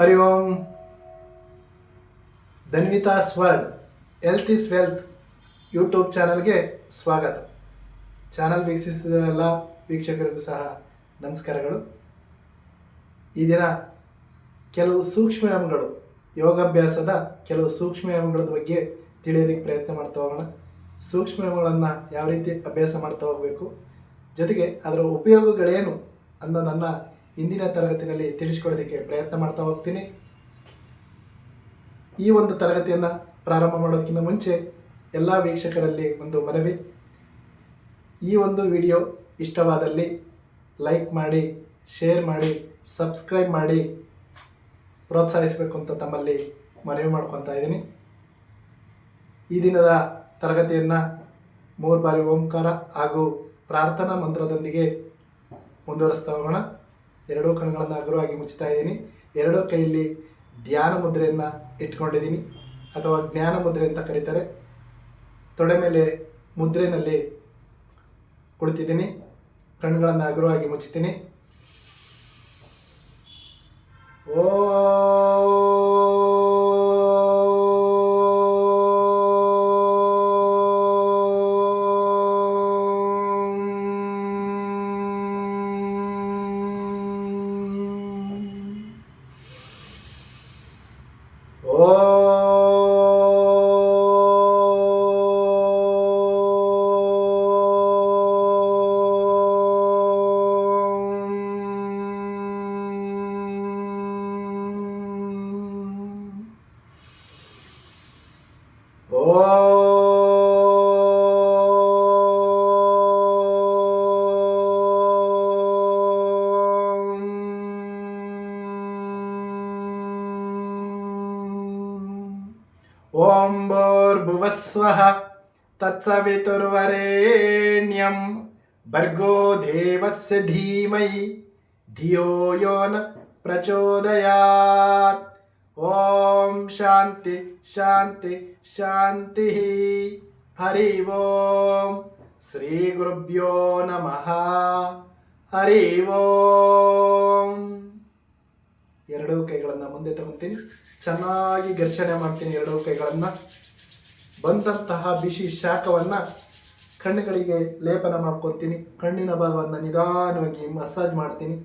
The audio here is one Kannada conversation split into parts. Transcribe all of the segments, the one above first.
Hari Om Dhanvita's world health is wealth YouTube ಚಾನಲ್ಗೆ ಸ್ವಾಗತ. ಚಾನಲ್ ವೀಕ್ಷಿಸ್ತಿದ್ದರೆಲ್ಲ ವೀಕ್ಷಕರಿಗೂ ಸಹ ನಮಸ್ಕಾರಗಳು. ಈ ದಿನ ಕೆಲವು ಸೂಕ್ಷ್ಮ ಅಂಗಗಳು ಯೋಗಾಭ್ಯಾಸದ ಕೆಲವು ಸೂಕ್ಷ್ಮ ಅಂಗಗಳ ಬಗ್ಗೆ ತಿಳಿಯೋದಕ್ಕೆ ಪ್ರಯತ್ನ ಮಾಡ್ತಾ ಹೋಗೋಣ. ಸೂಕ್ಷ್ಮ ಅಂಗಗಳನ್ನು ಯಾವ ರೀತಿ ಅಭ್ಯಾಸ ಮಾಡ್ತಾ ಹೋಗಬೇಕು, ಜೊತೆಗೆ ಅದರ ಉಪಯೋಗಗಳೇನು ಅನ್ನೋದನ್ನು ಇಂದಿನ ತರಗತಿನಲ್ಲಿ ತಿಳಿಸ್ಕೊಳ್ಳೋದಕ್ಕೆ ಪ್ರಯತ್ನ ಮಾಡ್ತಾ ಹೋಗ್ತೀನಿ. ಈ ಒಂದು ತರಗತಿಯನ್ನು ಪ್ರಾರಂಭ ಮಾಡೋದಕ್ಕಿಂತ ಮುಂಚೆ ಎಲ್ಲ ವೀಕ್ಷಕರಲ್ಲಿ ಒಂದು ಮನವಿ. ಈ ಒಂದು ವಿಡಿಯೋ ಇಷ್ಟವಾದಲ್ಲಿ ಲೈಕ್ ಮಾಡಿ, ಶೇರ್ ಮಾಡಿ, ಸಬ್ಸ್ಕ್ರೈಬ್ ಮಾಡಿ ಪ್ರೋತ್ಸಾಹಿಸಬೇಕು ಅಂತ ತಮ್ಮಲ್ಲಿ ಮನವಿ ಮಾಡ್ಕೊತಾ ಇದ್ದೀನಿ. ಈ ದಿನದ ತರಗತಿಯನ್ನು ಮೂರು ಬಾರಿ ಓಂಕಾರ ಹಾಗೂ ಪ್ರಾರ್ಥನಾ ಮಂತ್ರದೊಂದಿಗೆ ಮುಂದುವರಿಸ್ತಾ ಹೋಗೋಣ. ಎರಡೂ ಕಣ್ಗಳನ್ನು ಹಗುರವಾಗಿ ಮುಚ್ಚುತ್ತಾ ಇದ್ದೀನಿ. ಎರಡೂ ಕೈಯಲ್ಲಿ ಧ್ಯಾನ ಮುದ್ರೆಯನ್ನು ಇಟ್ಕೊಂಡಿದ್ದೀನಿ. ಅಥವಾ ಜ್ಞಾನ ಮುದ್ರೆ ಅಂತ ಕರೀತಾರೆ. ತೊಡೆ ಮೇಲೆ ಮುದ್ರೆನಲ್ಲಿ ಕುಳಿತಿದ್ದೀನಿ. ಕಣ್ಗಳನ್ನು ಹಗುರವಾಗಿ ಮುಚ್ಚುತ್ತೀನಿ. ಓಂ ಭೂರ್ಭುವಸ್ವಃ ತತ್ಸವಿತುರ್ವರೆಣ್ಯಂ ಭರ್ಗೋ ದೇವಸ್ಯ ಧೀಮಹಿ ಧಿಯೋ ಯೋ ನ ಪ್ರಚೋದಯಾತ್ ಓಂ ಶಾಂತಿ ಶಾಂತಿ ಶಾಂತಿ ಹರಿ ಓಂ ಶ್ರೀ ಗುರುಭ್ಯೋ ನಮಃ ಹರಿ ಓಂ ಎರಡೂ ಕೈಗಳನ್ನು ಮುಂದೆ ತಗೊತೀನಿ ಚೆನ್ನಾಗಿ ಘರ್ಷಣೆ ಮಾಡ್ತೀನಿ ಎರಡೂ ಕೈಗಳನ್ನು. ಬಂದಂತಹ ಬಿಸಿ ಶಾಖವನ್ನು ಕಣ್ಣುಗಳಿಗೆ ಲೇಪನ ಮಾಡ್ಕೊತೀನಿ. ಕಣ್ಣಿನ ಭಾಗವನ್ನು ನಿಧಾನವಾಗಿ ಮಸಾಜ್ ಮಾಡ್ತೀನಿ.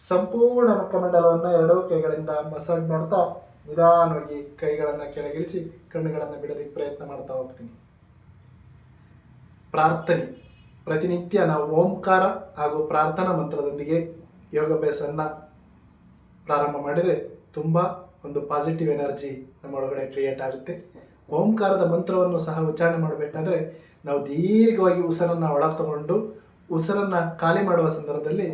ಸಂಪೂರ್ಣ ಮುಖಮಂಡಲವನ್ನು ಎರಡೂ ಕೈಗಳಿಂದ ಮಸಾಜ್ ಮಾಡ್ತಾ ನಿಧಾನವಾಗಿ ಕೈಗಳನ್ನು ಕೆಳಗಿಳಿಸಿ ಕಣ್ಣುಗಳನ್ನು ಬಿಡೋದಕ್ಕೆ ಪ್ರಯತ್ನ ಮಾಡ್ತಾ ಹೋಗ್ತೀನಿ. ಪ್ರಾರ್ಥನೆ. ಪ್ರತಿನಿತ್ಯ ನಾವು ಓಂಕಾರ ಹಾಗೂ ಪ್ರಾರ್ಥನಾ ಮಂತ್ರದೊಂದಿಗೆ ಯೋಗಾಭ್ಯಾಸವನ್ನು ಪ್ರಾರಂಭ ಮಾಡಿದರೆ ತುಂಬ ಒಂದು ಪಾಸಿಟಿವ್ ಎನರ್ಜಿ ನಮ್ಮ ಒಳಗಡೆ ಕ್ರಿಯೇಟ್ ಆಗುತ್ತೆ. ಓಂಕಾರದ ಮಂತ್ರವನ್ನು ಸಹ ಉಚ್ಚಾರಣೆ ಮಾಡಬೇಕಾದ್ರೆ ನಾವು ದೀರ್ಘವಾಗಿ ಉಸಿರನ್ನು ಒಳಗೆ ತಗೊಂಡು ಉಸಿರನ್ನು ಖಾಲಿ ಮಾಡುವ ಸಂದರ್ಭದಲ್ಲಿ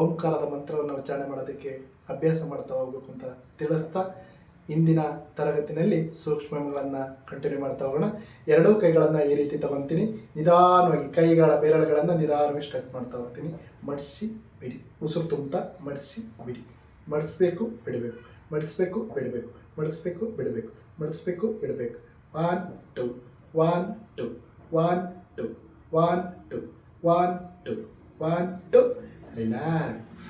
ಓಂಕಾರದ ಮಂತ್ರವನ್ನು ಉಚ್ಚಾರಣೆ ಮಾಡೋದಕ್ಕೆ ಅಭ್ಯಾಸ ಮಾಡ್ತಾ ಹೋಗಬೇಕು ಅಂತ ತಿಳಿಸ್ತಾ ಇಂದಿನ ತರಗತಿನಲ್ಲಿ ಸೂಕ್ಷ್ಮಗಳನ್ನು ಕಂಟಿನ್ಯೂ ಮಾಡ್ತಾ ಹೋಗೋಣ. ಎರಡೂ ಕೈಗಳನ್ನು ಈ ರೀತಿ ತಗೊತೀನಿ. ನಿಧಾನವಾಗಿ ಕೈಗಳ ಬೆರಳುಗಳನ್ನು ನಿಧಾನವಾಗಿ ಸ್ಟ್ರೆಚ್ ಮಾಡ್ತಾ ಹೋಗ್ತೀನಿ. ಮಡಿಸಿ ಬಿಡಿ. ಉಸಿರು ತುಂಬ್ತಾ ಮಡಿಸಿ ಬಿಡಿ. ಮಡಿಸ್ಬೇಕು, ಬಿಡಬೇಕು. ಮಡಿಸ್ಬೇಕು, ಬಿಡಬೇಕು. ಮಡಿಸ್ಬೇಕು ಬಿಡಬೇಕು. ಮಡಿಸ್ಬೇಕು, ಬಿಡಬೇಕು. One two one two one two one two one two one two relax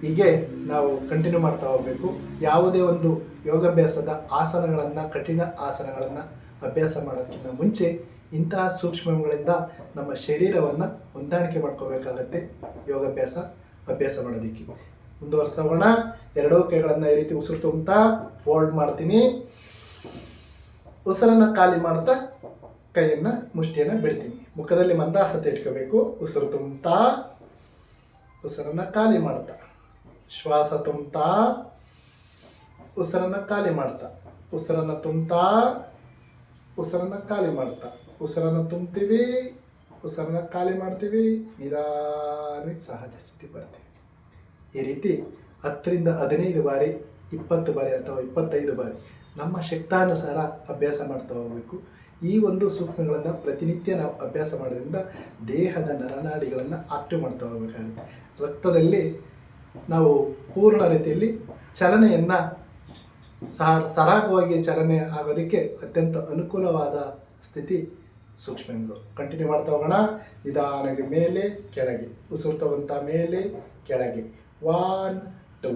ಹೀಗೆ ನಾವು ಕಂಟಿನ್ಯೂ ಮಾಡ್ತಾ ಹೋಗಬೇಕು. ಯಾವುದೇ ಒಂದು ಯೋಗಾಭ್ಯಾಸದ ಆಸನಗಳನ್ನು, ಕಠಿಣ ಆಸನಗಳನ್ನು ಅಭ್ಯಾಸ ಮಾಡೋದಕ್ಕಿಂತ ಮುಂಚೆ ಇಂತಹ ಸೂಕ್ಷ್ಮಗಳಿಂದ ನಮ್ಮ ಶರೀರವನ್ನು ಹೊಂದಾಣಿಕೆ ಮಾಡ್ಕೋಬೇಕಾಗತ್ತೆ ಯೋಗಾಭ್ಯಾಸ, ಅಭ್ಯಾಸ ಮಾಡೋದಕ್ಕೆ. ಮುಂದುವರ್ಸ್ತಾ ಹೋಗೋಣ ಎರಡೂ ಕೈಗಳನ್ನು ಈ ರೀತಿ ಉಸಿರು ತುಂಬ್ತಾ ಫೋಲ್ಡ್ ಮಾಡ್ತೀನಿ. ಉಸಿರನ್ನು ಖಾಲಿ ಮಾಡ್ತಾ ಕೈಯನ್ನು ಮುಷ್ಟಿಯನ್ನು ಬಿಡ್ತೀನಿ. ಮುಖದಲ್ಲಿ ಮಂದಾಸತೆ ಇಟ್ಕೋಬೇಕು. ಉಸಿರು ತುಂಬ್ತಾ, ಉಸಿರನ್ನು ಖಾಲಿ ಮಾಡ್ತಾ. ಶ್ವಾಸ ತುಂಬ್ತಾ, ಉಸಿರನ್ನು ಖಾಲಿ ಮಾಡ್ತಾ. ಉಸಿರನ್ನು ತುಂಬ್ತಾ, ಉಸಿರನ್ನು ಖಾಲಿ ಮಾಡ್ತಾ. ಉಸಿರನ್ನು ತುಂಬ್ತೀವಿ, ಉಸಿರನ್ನು ಖಾಲಿ ಮಾಡ್ತೀವಿ. ನಿಧಾನಕ್ಕೆ ಸಹಜ ಸ್ಥಿತಿ ಬರ್ತೀವಿ. ಈ ರೀತಿ ಹತ್ತರಿಂದ ಹದಿನೈದು ಬಾರಿ, ಇಪ್ಪತ್ತು ಬಾರಿ ಅಥವಾ ಇಪ್ಪತ್ತೈದು ಬಾರಿ ನಮ್ಮ ಶಕ್ತಾನುಸಾರ ಅಭ್ಯಾಸ ಮಾಡ್ತಾ ಹೋಗಬೇಕು. ಈ ಒಂದು ಸೂಕ್ಷ್ಮಗಳನ್ನು ಪ್ರತಿನಿತ್ಯ ನಾವು ಅಭ್ಯಾಸ ಮಾಡೋದ್ರಿಂದ ದೇಹದ ನರನಾಡಿಗಳನ್ನು ಆಕ್ಟಿವ್ ಮಾಡ್ತಾ ಹೋಗಬೇಕಾಗುತ್ತೆ. ರಕ್ತದಲ್ಲಿ ನಾವು ಪೂರ್ಣ ರೀತಿಯಲ್ಲಿ ಚಲನೆಯನ್ನು ಸಹ ಸರಾಗವಾಗಿ ಚಲನೆ ಆಗೋದಕ್ಕೆ ಅತ್ಯಂತ ಅನುಕೂಲವಾದ ಸ್ಥಿತಿ ಸೂಕ್ಷ್ಮಗಳು. ಕಂಟಿನ್ಯೂ ಮಾಡ್ತಾ ಹೋಗೋಣ. ನಿಧಾನವಾಗಿ ಮೇಲೆ, ಕೆಳಗೆ. ಉಸಿರು ತಗೊಂತ ಮೇಲೆ, ಕೆಳಗೆ. One two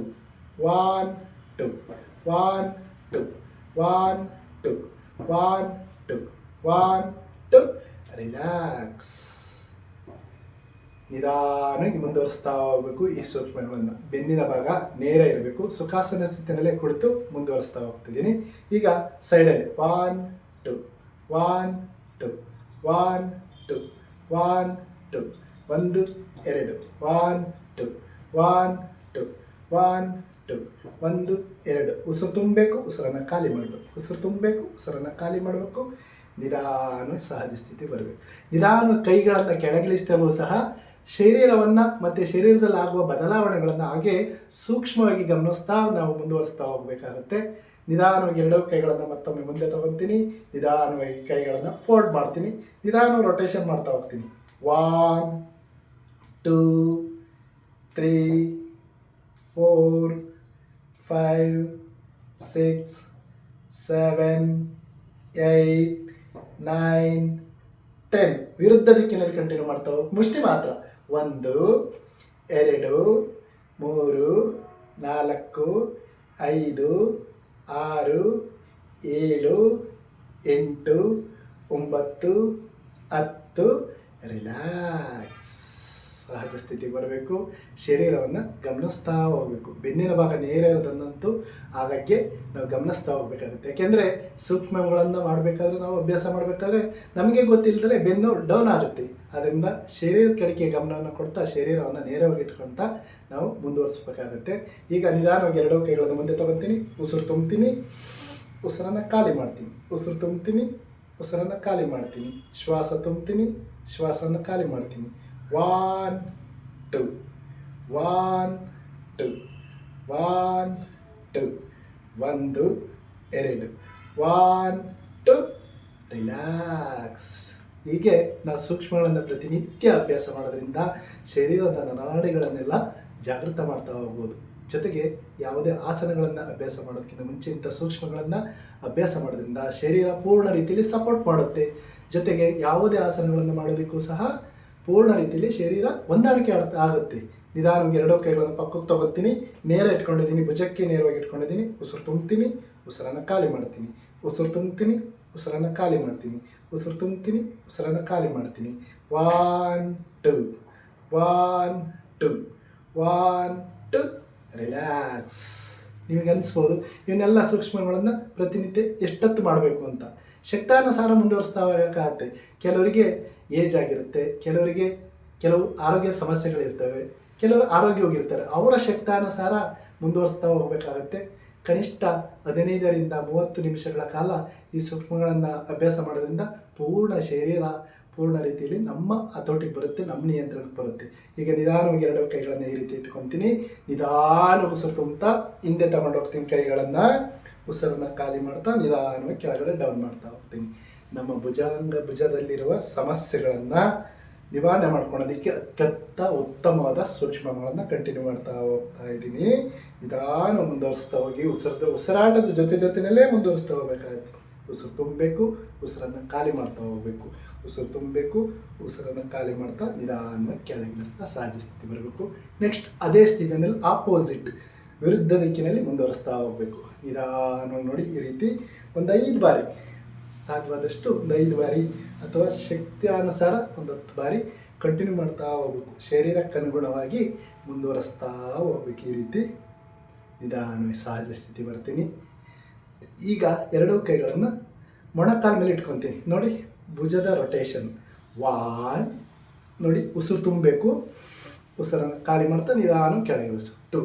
one two one two one two one two one two relax ನಿಧಾನವಾಗಿ ಮುಂದುವರಿಸ್ತಾ ಹೋಗಬೇಕು ಈ ಸೂಕ್ಷ್ಮವನ್ನು ಬೆನ್ನಿನ ಭಾಗ ನೇರ ಇರಬೇಕು ಸುಖಾಸನ ಸ್ಥಿತಿನಲ್ಲೇ ಕುಳಿತು ಮುಂದುವರಿಸ್ತಾ ಹೋಗ್ತಿದ್ದೀನಿ ಈಗ ಸೈಡಲ್ಲಿ one two one two one two one two ಒಂದು ಎರಡು one two one two one two ಒಂದು, ಎರಡು. ಉಸಿರು ತುಂಬಬೇಕು, ಉಸಿರನ್ನು ಖಾಲಿ ಮಾಡಬೇಕು. ಉಸಿರು ತುಂಬಬೇಕು, ಉಸಿರನ್ನು ಖಾಲಿ ಮಾಡಬೇಕು. ನಿಧಾನ ಸಹಜ ಸ್ಥಿತಿ ಬರಬೇಕು. ನಿಧಾನ ಕೈಗಳನ್ನು ಕೆಳಗಿಳಿಸಿದರೂ ಸಹ ಶರೀರವನ್ನು ಮತ್ತು ಶರೀರದಲ್ಲಿ ಆಗುವ ಬದಲಾವಣೆಗಳನ್ನು ಹಾಗೆ ಸೂಕ್ಷ್ಮವಾಗಿ ಗಮನಿಸ್ತಾ ನಾವು ಮುಂದುವರಿಸ್ತಾ ಹೋಗಬೇಕಾಗುತ್ತೆ. ನಿಧಾನವಾಗಿ ಎರಡೂ ಕೈಗಳನ್ನು ಮತ್ತೊಮ್ಮೆ ಮುಂದೆ ತಗೊತೀನಿ. ನಿಧಾನವಾಗಿ ಕೈಗಳನ್ನು ಫೋಲ್ಡ್ ಮಾಡ್ತೀನಿ. ನಿಧಾನ ರೊಟೇಷನ್ ಮಾಡ್ತಾ ಹೋಗ್ತೀನಿ. One two three four five six seven eight nine ten ವಿರುದ್ಧ ದಿಕ್ಕಿನಲ್ಲಿ ಕಂಟಿನ್ಯೂ ಮಾಡ್ತಾ ಹೋಗಿ ಮುಷ್ಟಿ ಮಾತ್ರ ಒಂದು ಎರಡು ಮೂರು ನಾಲ್ಕು ಐದು ಆರು ಏಳು ಎಂಟು ಒಂಬತ್ತು ಹತ್ತು ರಿಲ್ಯಾಕ್ಸ್ ಸಹಜ ಸ್ಥಿತಿಗೆ ಬರಬೇಕು. ಶರೀರವನ್ನು ಗಮನಿಸ್ತಾ ಹೋಗಬೇಕು. ಬೆನ್ನಿನ ಭಾಗ ನೇರ ಇರೋದನ್ನಂತೂ ಆಗಾಗ್ಗೆ ನಾವು ಗಮನಿಸ್ತಾ ಹೋಗ್ಬೇಕಾಗುತ್ತೆ. ಯಾಕೆಂದರೆ ಸೂಕ್ಷ್ಮಗಳನ್ನು ಮಾಡಬೇಕಾದ್ರೆ ನಾವು ಅಭ್ಯಾಸ ಮಾಡಬೇಕಾದ್ರೆ ನಮಗೆ ಗೊತ್ತಿಲ್ಲದ್ರೆ ಬೆನ್ನು ಡೌನ್ ಆಗುತ್ತೆ. ಅದರಿಂದ ಶರೀರದ ಕಡೆಗೆ ಗಮನವನ್ನು ಕೊಡ್ತಾ, ಶರೀರವನ್ನು ನೇರವಾಗಿ ಇಟ್ಕೊಳ್ತಾ ನಾವು ಮುಂದುವರಿಸ್ಬೇಕಾಗುತ್ತೆ. ಈಗ ನಿಧಾನವಾಗಿ ಎರಡೂ ಕೈಗಳನ್ನು ಮುಂದೆ ತಗೊತೀನಿ ಉಸಿರು ತುಂಬ್ತೀನಿ. ಉಸಿರನ್ನು ಖಾಲಿ ಮಾಡ್ತೀನಿ. ಉಸಿರು ತುಂಬ್ತೀನಿ. ಉಸಿರನ್ನು ಖಾಲಿ ಮಾಡ್ತೀನಿ. ಶ್ವಾಸ ತುಂಬ್ತೀನಿ. ಶ್ವಾಸವನ್ನು ಖಾಲಿ ಮಾಡ್ತೀನಿ. One two one two one two ಒಂದು, ಎರಡು. ಒನ್ ಟು ರಿಲ್ಯಾಕ್ಸ್ ಹೀಗೆ ನಾವು ಸೂಕ್ಷ್ಮಗಳನ್ನು ಪ್ರತಿನಿತ್ಯ ಅಭ್ಯಾಸ ಮಾಡೋದ್ರಿಂದ ಶರೀರದ ನಾಡಿಗಳನ್ನೆಲ್ಲ ಜಾಗೃತ ಮಾಡ್ತಾ ಹೋಗ್ಬೋದು. ಜೊತೆಗೆ ಯಾವುದೇ ಆಸನಗಳನ್ನು ಅಭ್ಯಾಸ ಮಾಡೋದಕ್ಕಿಂತ ಮುಂಚೆ ಇಂಥ ಸೂಕ್ಷ್ಮಗಳನ್ನು ಅಭ್ಯಾಸ ಮಾಡೋದ್ರಿಂದ ಶರೀರ ಪೂರ್ಣ ರೀತಿಯಲ್ಲಿ ಸಪೋರ್ಟ್ ಮಾಡುತ್ತೆ. ಜೊತೆಗೆ ಯಾವುದೇ ಆಸನಗಳನ್ನು ಮಾಡೋದಕ್ಕೂ ಸಹ ಪೂರ್ಣ ರೀತಿಯಲ್ಲಿ ಶರೀರ ಹೊಂದಾಣಿಕೆ ಆಗ್ತಾ ಆಗುತ್ತೆ. ನಿಧಾನಕ್ಕೆ ಎರಡೂ ಕೈಗಳನ್ನು ಪಕ್ಕಕ್ಕೆ ತಗೋತೀನಿ, ನೇರ ಇಟ್ಕೊಂಡಿದ್ದೀನಿ, ಭುಜಕ್ಕೆ ನೇರವಾಗಿ ಇಟ್ಕೊಂಡಿದ್ದೀನಿ, ಉಸಿರು ತುಂಬ್ತೀನಿ, ಉಸಿರನ್ನು ಖಾಲಿ ಮಾಡ್ತೀನಿ. ಉಸಿರು ತುಂಬ್ತೀನಿ, ಉಸಿರನ್ನು ಖಾಲಿ ಮಾಡ್ತೀನಿ. ಉಸಿರು ತುಂಬ್ತೀನಿ, ಉಸಿರನ್ನು ಖಾಲಿ ಮಾಡ್ತೀನಿ. One two one two one two relax ನಿಮಗೆ ಅನಿಸ್ಬೋದು, ಇವನ್ನೆಲ್ಲ ಸೂಕ್ಷ್ಮಗಳನ್ನು ಪ್ರತಿನಿತ್ಯ ಎಷ್ಟೊತ್ತು ಮಾಡಬೇಕು ಅಂತ. ಶಕ್ತಾನುಸಾರ ಮುಂದುವರಿಸ್ತಾ ಹೋಗೋಕ್ಕಾಗತ್ತೆ ಕೆಲವರಿಗೆ ಏಜ್ ಆಗಿರುತ್ತೆ, ಕೆಲವರಿಗೆ ಕೆಲವು ಆರೋಗ್ಯ ಸಮಸ್ಯೆಗಳಿರ್ತವೆ, ಕೆಲವರು ಆರೋಗ್ಯವಾಗಿರ್ತಾರೆ, ಅವರ ಶಕ್ತಾನುಸಾರ ಮುಂದುವರಿಸ್ತಾ ಹೋಗಬೇಕಾಗತ್ತೆ. ಕನಿಷ್ಠ ಹದಿನೈದರಿಂದ ಮೂವತ್ತು ನಿಮಿಷಗಳ ಕಾಲ ಈ ಸೂಕ್ಷ್ಮಗಳನ್ನು ಅಭ್ಯಾಸ ಮಾಡೋದ್ರಿಂದ ಪೂರ್ಣ ಶರೀರ ಪೂರ್ಣ ರೀತಿಯಲ್ಲಿ ನಮ್ಮ ಹತೋಟಿಗೆ ಬರುತ್ತೆ, ನಮ್ಮ ನಿಯಂತ್ರಣಕ್ಕೆ ಬರುತ್ತೆ. ಈಗ ನಿಧಾನವಾಗಿ ಎರಡು ಕೈಗಳನ್ನು ಈ ರೀತಿ ಇಟ್ಕೊತೀನಿ. ನಿಧಾನ ಉಸಿರು ತುಂಬುತ್ತಾ ಹಿಂದೆ ತಗೊಂಡು ಹೋಗ್ತೀನಿ ಕೈಗಳನ್ನು. ಉಸಿರನ್ನು ಖಾಲಿ ಮಾಡ್ತಾ ನಿಧಾನವಾಗಿ ಕೆಳಗಡೆ ಡೌನ್ ಮಾಡ್ತಾ ಹೋಗ್ತೀನಿ. ನಮ್ಮ ಭುಜಾಂಗ ಭುಜದಲ್ಲಿರುವ ಸಮಸ್ಯೆಗಳನ್ನು ನಿವಾರಣೆ ಮಾಡ್ಕೊಳ್ಳೋದಕ್ಕೆ ಅತ್ಯಂತ ಉತ್ತಮವಾದ ಸೂಕ್ಷ್ಮಗಳನ್ನು ಕಂಟಿನ್ಯೂ ಮಾಡ್ತಾ ಹೋಗ್ತಾ ಇದ್ದೀನಿ. ನಿಧಾನ ಮುಂದುವರಿಸ್ತಾ ಹೋಗಿ, ಉಸಿರದ, ಉಸಿರಾಟದ ಜೊತೆ ಜೊತೆಯಲ್ಲೇ ಮುಂದುವರಿಸ್ತಾ ಹೋಗ್ಬೇಕಾಯ್ತು ಉಸಿರು ತುಂಬಬೇಕು, ಉಸಿರನ್ನು ಖಾಲಿ ಮಾಡ್ತಾ ಹೋಗಬೇಕು. ಉಸಿರು ತುಂಬಬೇಕು, ಉಸಿರನ್ನು ಖಾಲಿ ಮಾಡ್ತಾ ನಿಧಾನವಾಗಿ ಕೆಳಗಿಳಿಸ್ತಾ ಸಹಜ ಬರಬೇಕು. ನೆಕ್ಸ್ಟ್ ಅದೇ ಸ್ಥಿತಿಯಲ್ಲಿ ಆಪೋಸಿಟ್ ವಿರುದ್ಧ ದಿಕ್ಕಿನಲ್ಲಿ ಮುಂದುವರಿಸ್ತಾ ಹೋಗಬೇಕು. ನಿಧಾನವಾಗಿ ನೋಡಿ ಈ ರೀತಿ ಒಂದು ಐದು ಬಾರಿ. ಸಾಧ್ಯವಾದಷ್ಟು ಒಂದು ಐದು ಬಾರಿ ಅಥವಾ ಶಕ್ತಿಯಾನುಸಾರ ಒಂದು ಹತ್ತು ಬಾರಿ ಕಂಟಿನ್ಯೂ ಮಾಡ್ತಾ ಹೋಗ್ಬೇಕು. ಶರೀರಕ್ಕೆ ಅನುಗುಣವಾಗಿ ಮುಂದುವರಿಸ್ತಾ ಹೋಗ್ಬೇಕು ಈ ರೀತಿ. ನಿಧಾನವಾಗಿ ಸಹಜ ಸ್ಥಿತಿ ಬರ್ತೀನಿ. ಈಗ ಎರಡೂ ಕೈಗಳನ್ನು ಮೊಣಕಾಲ ಮೇಲೆ ಇಟ್ಕೊತೀನಿ. ನೋಡಿ, ಭುಜದ ರೊಟೇಷನ್ ವಾನ್ ನೋಡಿ, ಉಸಿರು ತುಂಬಬೇಕು. ಉಸಿರನ್ನು ಖಾಲಿ ಮಾಡ್ತಾ ನಿಧಾನ ಕೆಳಗೆ ಉಸು two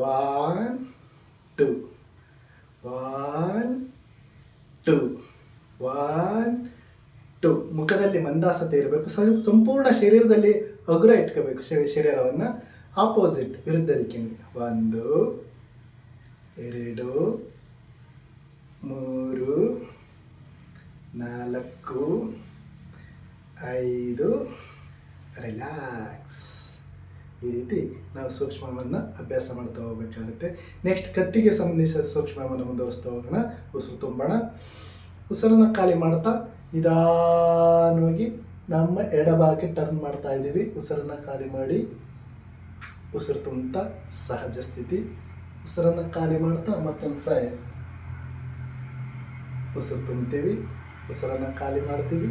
one two one two one two ಮುಖದಲ್ಲಿ ಮಂದಾಸತೆ ಇರಬೇಕು. ಸಂಪೂರ್ಣ ಶರೀರದಲ್ಲಿ ಅಗ್ರ ಇಟ್ಕೋಬೇಕು ಶರೀರವನ್ನು ಆಪೋಸಿಟ್ ವಿರುದ್ಧ ದಿಕ್ಕಿನಲ್ಲಿ. ಒಂದು, ಎರಡು, ಮೂರು, ನಾಲ್ಕು, ಐದು. ರಿಲ್ಯಾಕ್ಸ್ ಈ ರೀತಿ ನಾವು ಸೂಕ್ಷ್ಮವನ್ನು ಅಭ್ಯಾಸ ಮಾಡ್ತಾ ಹೋಗಬೇಕಾಗುತ್ತೆ. ನೆಕ್ಸ್ಟ್ ಕತ್ತಿಗೆ ಸಂಬಂಧಿಸಿದ ಸೂಕ್ಷ್ಮವನ್ನು ಮುಂದುವರಿಸ್ತಾ ಹೋಗೋಣ. ಉಸಿರು ತುಂಬೋಣ. ಉಸಿರನ್ನು ಖಾಲಿ ಮಾಡ್ತಾ ನಿಧಾನವಾಗಿ ನಮ್ಮ ಎಡಭಾಗಕ್ಕೆ ಟರ್ನ್ ಮಾಡ್ತಾ ಇದ್ದೀವಿ. ಉಸಿರನ್ನು ಖಾಲಿ ಮಾಡಿ. ಉಸಿರು ತುಂಬ ಸಹಜ ಸ್ಥಿತಿ. ಉಸಿರನ್ನು ಖಾಲಿ ಮಾಡ್ತಾ ಮತ್ತೊಂದು ಸಹ ಉಸಿರು ತುಂಬ್ತೀವಿ. ಉಸಿರನ್ನು ಖಾಲಿ ಮಾಡ್ತೀವಿ.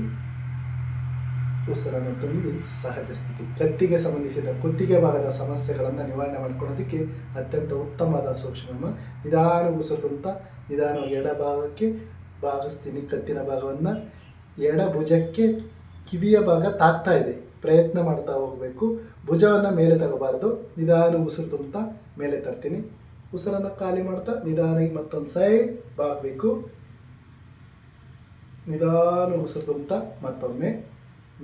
ಉಸಿರನ್ನು ತುಂಬಿ ಸಹಜ ಸ್ಥಿತಿ. ಕತ್ತಿಗೆ ಸಂಬಂಧಿಸಿದ ಕುತ್ತಿಗೆ ಭಾಗದ ಸಮಸ್ಯೆಗಳನ್ನು ನಿವಾರಣೆ ಮಾಡ್ಕೊಳ್ಳೋದಕ್ಕೆ ಅತ್ಯಂತ ಉತ್ತಮವಾದ ಸೂಕ್ಷ್ಮ. ನಿಧಾನ ಉಸಿರು ತುಂಬ್ತಾ, ನಿಧಾನವಾಗಿ ಎಡ ಭಾಗಕ್ಕೆ ಭಾಗಿಸ್ತೀನಿ ಕತ್ತಿನ ಭಾಗವನ್ನು ಎಡ ಭುಜಕ್ಕೆ ಕಿವಿಯ ಭಾಗ ತಾಗ್ತಾ ಇದೆ. ಪ್ರಯತ್ನ ಮಾಡ್ತಾ ಹೋಗಬೇಕು. ಭುಜವನ್ನು ಮೇಲೆ ತಗೋಬಾರ್ದು. ನಿಧಾನ ಉಸಿರು ತುಂಬುತ್ತಾ ಮೇಲೆ ತರ್ತೀನಿ. ಉಸಿರನ್ನು ಖಾಲಿ ಮಾಡ್ತಾ ನಿಧಾನಕ್ಕೆ ಮತ್ತೊಂದು ಸೈಡ್ ಬಾಗಬೇಕು. ನಿಧಾನ ಉಸಿರು ತುಂಬುತ್ತಾ ಮತ್ತೊಮ್ಮೆ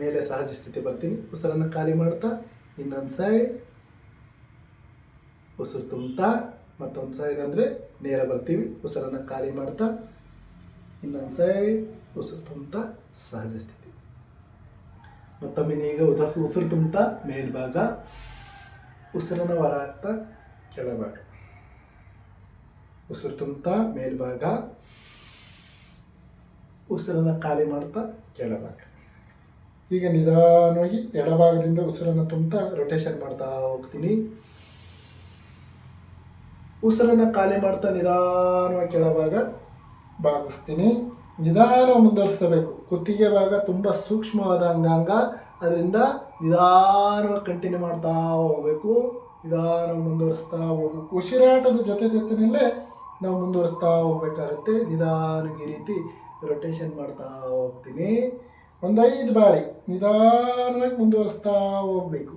ಮೇಲೆ ಸಹಜ ಸ್ಥಿತಿ ಬರ್ತೀನಿ. ಉಸಿರನ್ನು ಖಾಲಿ ಮಾಡ್ತಾ ಇನ್ನೊಂದು ಸೈಡ್ ಉಸಿರು ತುಂಬುತ್ತಾ ಮತ್ತೊಂದು ಸೈಡ್ ಅಂದರೆ ನೇರ ಬರ್ತೀವಿ. ಉಸಿರನ್ನು ಖಾಲಿ ಮಾಡ್ತಾ ಇನ್ನೊಂದು ಸೈಡ್ ಉಸಿರು ತುಂಬುತ್ತಾ ಸಹಜ ಸ್ಥಿತಿ. ಮತ್ತೊಮ್ಮೆ ಈಗ ಉದ ಉಸಿರು ತುಂಬ್ತಾ ಮೇಲ್ಭಾಗ, ಉಸಿರನ್ನು ಹೊರ ಹಾಕ್ತಾ ಕೆಳಭಾಗ. ಉಸಿರು ತುಂಬ್ತಾ ಮೇಲ್ಭಾಗ, ಉಸಿರನ್ನು ಖಾಲಿ ಮಾಡ್ತಾ ಕೆಳಭಾಗ. ಈಗ ನಿಧಾನವಾಗಿ ಎಡಭಾಗದಿಂದ ಉಸಿರನ್ನು ತುಂಬ್ತಾ ರೊಟೇಷನ್ ಮಾಡ್ತಾ ಹೋಗ್ತೀನಿ. ಉಸಿರನ್ನು ಖಾಲಿ ಮಾಡ್ತಾ ನಿಧಾನವಾಗಿ ಕೆಳಭಾಗ ಭಾಗಿಸ್ತೀನಿ ನಿಧಾನ ಮುಂದುವರಿಸಬೇಕು. ಕುತ್ತಿಗೆ ಭಾಗ ತುಂಬ ಸೂಕ್ಷ್ಮವಾದ ಅಂಗಾಂಗ. ಅದರಿಂದ ನಿಧಾನವಾಗಿ ಕಂಟಿನ್ಯೂ ಮಾಡ್ತಾ ಹೋಗಬೇಕು. ನಿಧಾನ ಮುಂದುವರಿಸ್ತಾ ಹೋಗ್ಬೇಕು. ಉಸಿರಾಟದ ಜೊತೆ ಜೊತೆಯಲ್ಲೇ ನಾವು ಮುಂದುವರಿಸ್ತಾ ಹೋಗ್ಬೇಕಾಗತ್ತೆ. ನಿಧಾನಕ್ಕೆ ಈ ರೀತಿ ರೊಟೇಷನ್ ಮಾಡ್ತಾ ಹೋಗ್ತೀನಿ. ಒಂದೈದು ಬಾರಿ ನಿಧಾನವಾಗಿ ಮುಂದುವರಿಸ್ತಾ ಹೋಗಬೇಕು.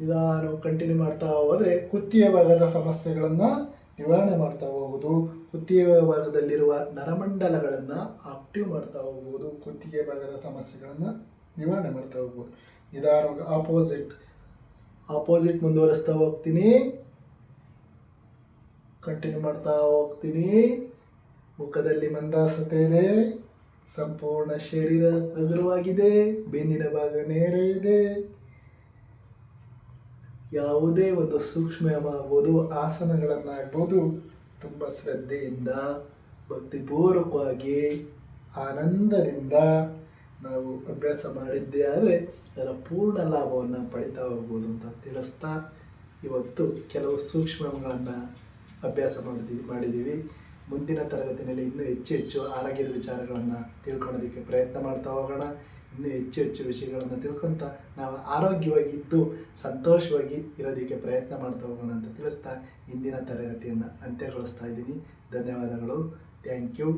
ನಿಧಾನ ಕಂಟಿನ್ಯೂ ಮಾಡ್ತಾ ಹೋದರೆ ಕುತ್ತಿಗೆ ಭಾಗದ ಸಮಸ್ಯೆಗಳನ್ನು ನಿವಾರಣೆ ಮಾಡ್ತಾ ಹೋಗುವುದು, ಕುತ್ತಿಗೆ ಭಾಗದಲ್ಲಿರುವ ನರಮಂಡಲಗಳನ್ನು ಆಕ್ಟಿವ್ ಮಾಡ್ತಾ ಹೋಗುವುದು, ಕುತ್ತಿಗೆ ಭಾಗದ ಸಮಸ್ಯೆಗಳನ್ನು ನಿವಾರಣೆ ಮಾಡ್ತಾ ಹೋಗ್ಬೋದು ನಿಧಾನವಾಗಿ ಆಪೋಸಿಟ್ ಆಪೋಸಿಟ್ ಮುಂದುವರಿಸ್ತಾ ಹೋಗ್ತೀನಿ. ಕಂಟಿನ್ಯೂ ಮಾಡ್ತಾ ಹೋಗ್ತೀನಿ. ಮುಖದಲ್ಲಿ ಮಂದಾಸತೆ ಇದೆ. ಸಂಪೂರ್ಣ ಶರೀರ ಹಗುರವಾಗಿದೆ ಬೆನ್ನಿನ ಭಾಗ ನೇರ ಇದೆ. ಯಾವುದೇ ಒಂದು ಸೂಕ್ಷ್ಮವಾಗ್ಬೋದು ಆಸನಗಳನ್ನಾಗ್ಬೋದು. ತುಂಬ ಶ್ರದ್ಧೆಯಿಂದ, ಭಕ್ತಿಪೂರ್ವಕವಾಗಿ, ಆನಂದದಿಂದ ನಾವು ಅಭ್ಯಾಸ ಮಾಡಿದ್ದೇ ಆದರೆ, ಅದರ ಪೂರ್ಣ ಲಾಭವನ್ನು ಪಡಿತಾ ಹೋಗ್ಬೋದು ಅಂತ ತಿಳಿಸ್ತಾ ಇವತ್ತು ಕೆಲವು ಸೂಕ್ಷ್ಮಗಳನ್ನು ಅಭ್ಯಾಸ ಮಾಡಿದ್ವಿ, ಮಾಡಿದ್ದೀವಿ. ಮುಂದಿನ ತರಗತಿಯಲ್ಲಿ ಇನ್ನೂ ಹೆಚ್ಚು ಹೆಚ್ಚು ಆರೋಗ್ಯದ ವಿಚಾರಗಳನ್ನು ತಿಳ್ಕೊಳ್ಳೋದಕ್ಕೆ ಪ್ರಯತ್ನ ಮಾಡ್ತಾ ಹೋಗೋಣ. ಇನ್ನೂ ಹೆಚ್ಚು ಹೆಚ್ಚು ವಿಷಯಗಳನ್ನು ತಿಳ್ಕೊತ ನಾವು ಆರೋಗ್ಯವಾಗಿ ಇದ್ದು ಸಂತೋಷವಾಗಿ ಇರೋದಕ್ಕೆ ಪ್ರಯತ್ನ ಮಾಡ್ತಾ ಹೋಗೋಣ ಅಂತ ತಿಳಿಸ್ತಾ ಇಂದಿನ ತರಗತಿಯನ್ನು ಅಂತ್ಯಗೊಳಿಸ್ತಾ ಇದ್ದೀನಿ. ಧನ್ಯವಾದಗಳು. Thank you